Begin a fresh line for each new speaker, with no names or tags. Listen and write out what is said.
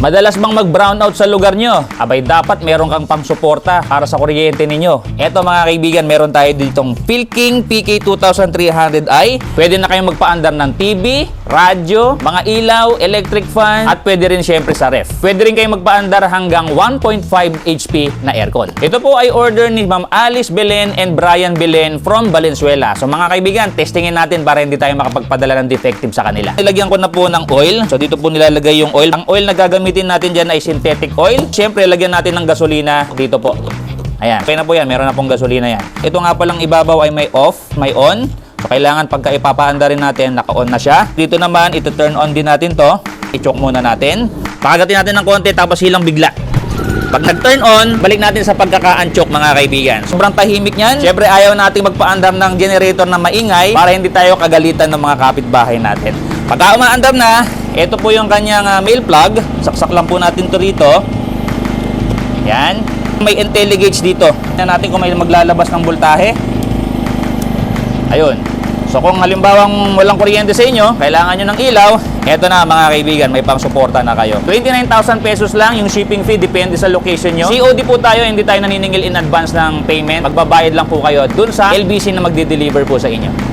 Madalas bang mag-brownout sa lugar nyo? Abay, dapat meron kang pang-suporta para sa kuryente ninyo. Eto mga kaibigan, meron tayo ditong Philking PK2300i. Pwede na kayong magpaandar ng TV, radyo, mga ilaw, electric fan, at pwede rin syempre sa ref. Pwede rin kayong magpaandar hanggang 1.5 HP na aircon. Ito po ay order ni Ma'am Alice Belen and Brian Belen from Valenzuela. So mga kaibigan, testingin natin para hindi tayo makapagpadala ng defective sa kanila. Nilagyan ko na po ng oil. So dito po nilalagay yung oil. Ang oil na gagamitin natin dyan ay synthetic oil. Siyempre, lagyan natin ng gasolina dito po. Ayan. Okay na po yan. Meron na pong gasolina yan. Ito nga palang ibabaw ay may off, may on. So, kailangan pagka ipapaanda rin natin, naka-on na siya. Dito naman, ito turn on din natin to. I-choke muna natin. Pakagatin natin ng konti, tapos hilang bigla. Pag nag-turn on, balik natin sa pagkaka-unchoke mga kaibigan. Sobrang tahimik niyan. Siyempre ayaw nating magpaandam ng generator na maingay para hindi tayo kagalitan ng mga kapitbahay natin. Pagka umaandam na, ito po yung kanyang ah, mail plug. Saksak lang po natin to rito. Yan. May IntelliGauge dito. Tingnan natin kung may maglalabas ng voltahe. Ayun. So kung halimbawang walang kuryente sa inyo, kailangan nyo ng ilaw, eto na mga kaibigan, may pang-suporta na kayo. 29,000 pesos lang yung shipping fee, depende sa location nyo. COD po tayo, hindi tayo naniningil in advance ng payment. Magbabayad lang po kayo dun sa LBC na magde-deliver po sa inyo.